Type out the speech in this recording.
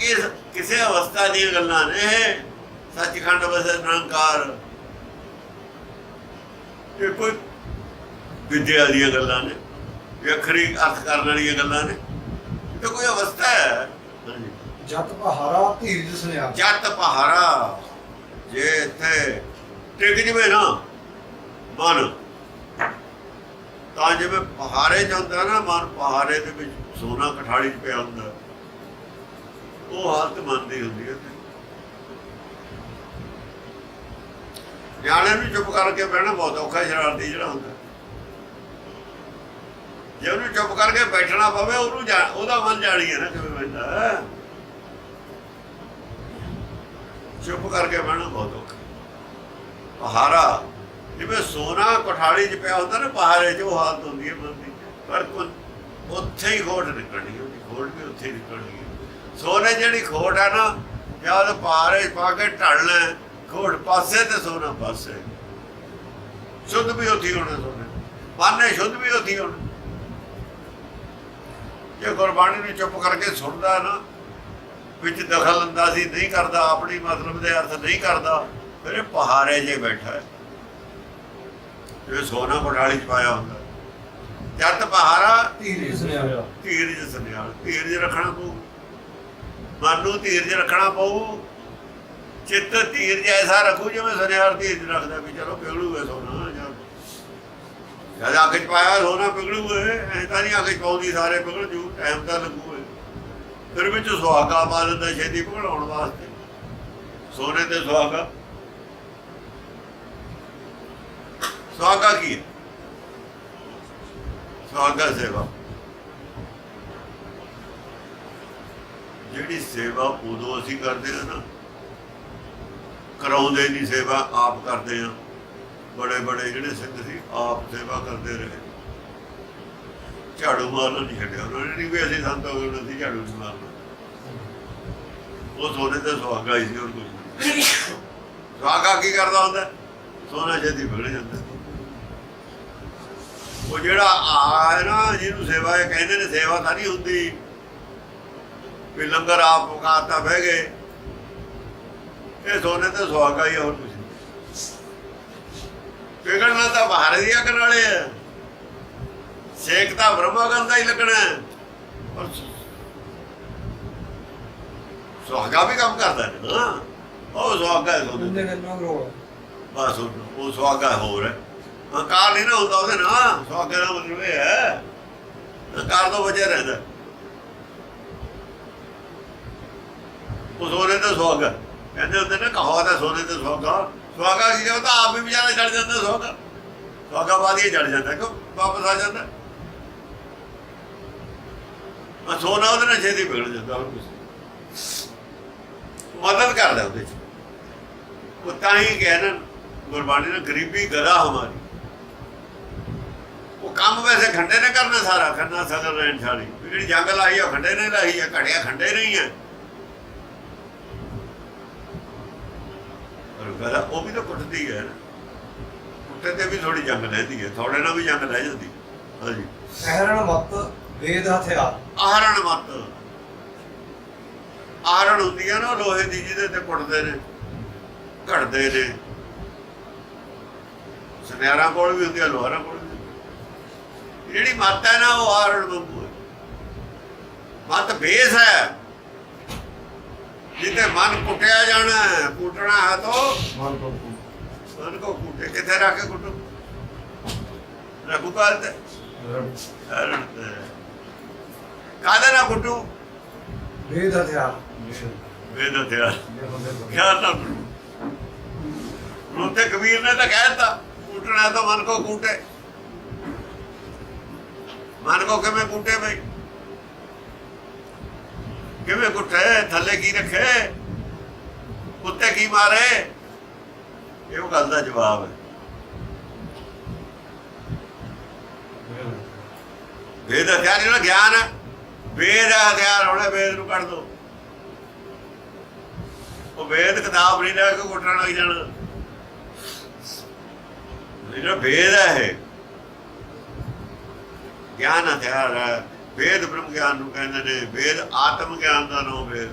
ਇਸ ਕਿਸੇ ਅਵਸਥਾ ਦੀਆਂ ਗੱਲਾਂ ਨੇ ਸੱਚਖੰਡ ਵਸੇ ਨਿਰੰਕਾਰ। ਇਹ ਕੋਈ ਵਿਦਿਆ ਦੀਆਂ ਗੱਲਾਂ ਨੇ? ਅਖਰੀ ਅਰਥ ਕਰਨ ਵਾਲੀਆਂ ਗੱਲਾਂ ਨੇ? ਇਹ ਤਾਂ ਕੋਈ ਅਵਸਥਾ ਹੈ? ਜਤ ਪਹਾਰਾ ਧੀਰਜ ਸੁਨਿਆ ਜੱਟ ਪਹਾਰਾ ਜੇ ਇੱਥੇ ਟਿਕ ਜਵੇ ਨਾ ਮਨ ਤਾਂ ਜਿਵੇਂ ਪਹਾੜੇ ਚ ਹੁੰਦਾ ਨਾ ਮਨ ਪਹਾੜੇ ਦੇ ਵਿੱਚ ਸੋਨਾ ਕਠਾੜੀ ਚ ਪਿਆ ਹੁੰਦਾ। ਉਹ ਹਾਲਤ ਮਨ ਦੀ ਹੁੰਦੀ ਹੈ। ਨਿਆਣੇ ਨੂੰ ਚੁੱਪ ਕਰਕੇ ਬਹਿਣਾ ਬਹੁਤ ਔਖਾ ਸ਼ਰਾਰਤੀ ਜਿਹੜਾ ਹੁੰਦਾ। ਜੇ ਉਹਨੂੰ ਚੁੱਪ ਕਰਕੇ ਬੈਠਣਾ ਪਵੇ, ਉਹਨੂੰ ਉਹਦਾ ਮਨ ਜਾਣੀ ਹੈ ਨਾ ਕਿਵੇਂ ਬੈਠਾ ਚੁੱਪ ਕਰਕੇ ਬਹਿਣਾ ਬਹੁਤ ਔਖਾ। ਪਹਾਰਾ ਜਿਵੇਂ ਸੋਨਾ ਕੋਠਾਲੀ 'ਚ ਪਿਆ ਹੁੰਦਾ ਨਾ, ਪਹਾੜੇ 'ਚ ਉਹ ਹਾਲਤ ਹੁੰਦੀ ਹੈ ਮਨ ਦੀ ਪਰ ਉੱਥੇ ਹੀ ਖੋਟ ਨਿਕਲਣੀ ਉਹਦੀ ਖੋਟ ਵੀ ਉੱਥੇ ਹੀ ਨਿਕਲਣੀ ਹੈ। ਸੋਨੇ ਜਿਹੜੀ ਖੋਟ ਹੈ ਨਾ ਜਦ ਪਹਾੜੇ 'ਚ ਪਾ ਕੇ ਢਲਣਾ ਹੈ, ਖੋਟ ਪਾਸੇ ਤੇ ਸੋਨਾ ਪਾਸੇ। ਸ਼ੁੱਧ ਵੀ ਉੱਥੇ ਹੀ ਹੋਣਾ ਸੋਨੇ। ਮਨ ਸ਼ੁੱਧ ਵੀ ਉੱਥੇ ਹੀ ਹੋਣਾ। ਜੇ ਗੁਰਬਾਣੀ ਨੂੰ ਚੁੱਪ ਕਰਕੇ ਸੁਣਦਾ ਨਾ ਵਿੱਚ ਦਖਲ ਅੰਦਾਜ਼ੀ ਨਹੀਂ ਕਰਦਾ ਆਪਣੀ ਮਤਲਬ ਦੇ ਅਰਥ ਨਹੀਂ ਕਰਦਾ ਫਿਰ ਇਹ ਪਹਾੜੇ ਜੇ ਬੈਠਾ ਹੈ। ਇਹ ਸੋਨਾ ਕੋਠਾਲੀ ਚ ਪਾਇਆ ਹੁੰਦਾ। ਜੱਟ ਪਹਾਰਾ ਧੀਰਜ ਸੁਨਿਆ ਧੀਰਜ ਸੰਿਆਲ ਧੀਰਜ ਰੱਖਣਾ ਪਊ। ਮਨ ਨੂੰ ਧੀਰਜ ਰੱਖਣਾ ਪਊ। ਚਿੱਤ ਧੀਰਜ ਐਸਾ ਰੱਖੂ ਜਿਵੇਂ ਸੁਨਿਆਰ ਧੀਰਜ ਰੱਖਦਾ ਵੀ ਚਲੋ ਪਿਘਲੂਗਾ ਸੋਨਾ ਜਾਂ ਜਦ ਅੱਖ ਚ ਪਾਇਆ ਸੋਨਾ ਪਿਘਲੂਗਾ, ਐ ਤਾਂ ਨਹੀਂ ਅੱਗ ਚ ਪਾਉਂਦੀ, ਸਾਰੇ ਪਿਘਲ ਜੂ ਟਾਈਮ ਤਾਂ ਲੱਗੂ ਫਿਰ ਵਿੱਚ ਸੁਹਾਗਾ ਪਾ ਦਿੰਦਾ ਛੇਤੀ ਪਿਘਲਾਉਣ ਵਾਸਤੇ। ਸੋਨੇ ਤੇ ਸੁਹਾਗਾ। ਸੁਹਾਗਾ ਕੀ ਸੁਹਾਗਾ ਸੇਵਾ। ਜਿਹੜੀ ਸੇਵਾ ਉਦੋਂ ਅਸੀਂ ਕਰਦੇ ਹਾਂ ਨਾ, ਕਰਾਉਂਦੇ ਦੀ ਸੇਵਾ, ਆਪ ਕਰਦੇ ਹਾਂ। ਬੜੇ ਬੜੇ ਜਿਹੜੇ ਸਿੰਘ ਸੀ, ਆਪ ਸੇਵਾ ਕਰਦੇ ਰਹੇ। ਝਾੜੂ ਮਾਰਨਾ ਨਹੀਂ ਛੱਡਿਆ ਉਹਨਾਂ ਨੇ, ਨਹੀਂ ਵੀ ਅਸੀਂ ਸੰਤ ਹੋ ਗਏ ਅਸੀਂ ਝਾੜੂ ਨਹੀਂ ਮਾਰਨਾ। ਉਹ ਸੋਨੇ ਤੇ ਸੁਹਾਗਾ ਹੀ ਸੀ, ਹੋਰ ਕੁਝ ਸੁਹਾਗਾ ਕੀ ਕਰਦਾ ਹੁੰਦਾ? ਸੋਨਾ ਜਦੀ ਵਿਗੜ ਜਾਂਦਾ। ਉਹ ਜਿਹੜਾ ਆ ਨਾ, ਜਿਹਨੂੰ ਸੇਵਾ ਕਹਿੰਦੇ ਨੇ, ਸੇਵਾ ਤਾਂ ਨਹੀਂ ਹੁੰਦੀ। ਵੀ ਲੰਗਰ ਆਪ ਪਕਾਤਾ ਬਹਿ ਗਏ। ਇਹ ਸੋਨੇ ਤੇ ਸੁਹਾਗਾ ਹੀ ਹੋਰ ਕੁਝ ਨਹੀਂ। ਵਿਗੜਨਾ ਤਾਂ ਬਾਹਰ ਦੀ ਅਕਲ ਵਾਲੇ ਆ। ਸੇਕ ਤਾਂ ਬ੍ਰਹਮਾ ਗੰਦਾ ਹੀ ਲੱਗਣਾ ਹੈ। ਪਰ ਸੁਹਾਗਾ ਵੀ ਕੰਮ ਕਰਦਾ ਹੈ ਨਾ। ਉਹ ਸੁਹਾਗਾ ਹੈ ਸੋਨੇ ਬਸ ਉਹ ਸੁਹਾਗਾ ਹੋਰ ਹੈ। ਹੰਕਾਰ ਨਹੀਂ ਨਾ ਹੁੰਦਾ ਉਹਦੇ ਨਾਲ। ਸੁਹਾਗੇ ਦਾ ਮਤਲਬ ਇਹ ਹੈ। ਹੰਕਾਰ ਤੋਂ ਬਚਿਆ ਰਹਿੰਦਾ। ਉਹ ਸੋਨੇ ਤੇ ਸੁਹਾਗਾ। ਕਹਿੰਦੇ ਹੁੰਦੇ ਨੇ ਕਹਾਵਤ ਹੈ ਸੋਨੇ ਤੇ ਸੁਹਾਗਾ। ਸੁਹਾਗਾ ਕੀ ਕਹਿੰਦਾ? ਆਪ ਵੀ ਵਿਚਾਰਾ ਚੜ ਜਾਂਦਾ ਸੁਹਾਗਾ। ਸੁਹਾਗਾ ਬਾਅਦ ਹੀ ਚੜ ਜਾਂਦਾ ਕਿ ਵਾਪਸ ਆ ਜਾਂਦਾ। ਆ ਸੋਨਾ ਉਹਦੇ ਨਾਲ ਛੇਤੀ ਵਿਗੜ ਜਾਂਦਾ, ਹੋਰ ਕੁਝ ਮਦਦ ਕਰਦਾ ਉਹਦੇ ਚ। ਉਹ ਤਾਂ ਹੀ ਕਹਿਣਾ, ਗੁਰਬਾਣੀ ਨੇ ਗਰੀਬੀ ਗਦਾ ਹਮਾਰੀ। ਉਹ ਕੰਮ ਵੈਸੇ ਖੰਡੇ ਨੇ ਕਰਨਾ ਸਾਰਾ ਖੰਨਾ ਸਗਲ ਰਹਿਣ ਸਾਰੀ। ਜਿਹੜੀ ਜੰਗ ਲਾਈ ਆ ਖੰਡੇ ਨੇ ਲਾਈ ਆ, ਘੜਿਆ ਖੰਡੇ ਨਹੀਂ ਆ। ਪਰ ਗਦਾ ਉਹ ਵੀ ਤਾਂ ਕੁੱਟਦੀ ਹੈ ਕੁੱਟੇ ਤੇ ਵੀ ਥੋੜੀ ਜੰਗ ਲੈਂਦੀ ਹੈ ਥੋੜੇ ਨਾਲ ਵੀ ਜੰਗ ਲੈ ਜਾਂਦੀ ਹਾਂਜੀ ਕਹਿਰਣ ਮਤ ਵੇਦ ਹਥਿਆਰ। ਆਹਰਣ ਮਤ। ਆਹਰਣ ਹੁੰਦੀ ਆ ਨਾ ਲੋਹੇ ਦੀ ਜਿਹਦੇ ਤੇ ਕੁੱਟਦੇ ਨੇ ਘੜਦੇ ਨੇ। ਸੁਨਿਆਰਾਂ ਕੋਲ ਵੀ ਹੁੰਦੀ ਆ ਲੋਹਾਰਾਂ ਕੋਲ ਵੀ ਆ। ਜਿਹੜੀ ਮੱਤ ਹੈ ਨਾ ਉਹ ਆਹਰਣ ਹੈ। ਮੱਤ ਬੇਸ ਹੈ। ਜਿੱਤੇ ਮਨ ਕੁੱਟਿਆ ਜਾਣਾ ਕੁੱਟਣਾ ਹੈ ਤਾਂ ਮਨ ਮਨ ਕੋ ਕੁੱਟੇ ਕਿੱਥੇ ਰੱਖ ਕੇ ਕੁੱਟੋ ਰੱਖੂ ਕਾਲ ਤੇ। ਕਾਹਦੇ ਨਾਲ ਕੁੱਟੂ ਵੇਦ ਹਥਿਆਰ ਵੇਦ ਹਥਿਆਰ ਖਿਆਲ ਨਾਲ ਰੋਤੇ ਕਬੀਰ ਨੇ ਤਾਂ ਕਹਿ ਦਿੱਤਾ ਕੂਟਣਾ ਤਾਂ ਮਨ ਕੋ ਕੂਟੇ ਮਨ ਕੋ ਕਿਵੇਂ ਕੂਟੇ ਬਈ? ਕਿਵੇਂ ਕੁੱਟੇ ਥੱਲੇ ਕੀ ਰੱਖੇ? ਕੁੱਤੇ ਕੀ ਮਾਰੇ? ਇਹ ਗੱਲ ਦਾ ਜਵਾਬ ਹੈ। ਵੇਦ ਹਥਿਆਰ ਜਿਹੜਾ ਗਿਆਨ ਹੈ। ਵੇਦ ਹਥਿਆਰ ਹੋਣਾ ਵੇਦ ਨੂੰ ਕੱਢ ਦੋ। ਉਹ ਵੇਦ ਕਿਤਾਬ ਨਹੀਂ ਰਹਿ ਕੇ ਕੁੱਟਣ ਲੱਗ ਜਾਣਾ। ਜਿਹੜਾ ਵੇਦ ਹੈ ਇਹ, ਗਿਆਨ ਹਥਿਆਰ ਹੈ। ਵੇਦ ਬ੍ਰਹਮ ਗਿਆਨ ਨੂੰ ਕਹਿੰਦੇ ਨੇ ਵੇਦ ਆਤਮ ਗਿਆਨ ਦਾ ਨਾਮ ਵੇਦ।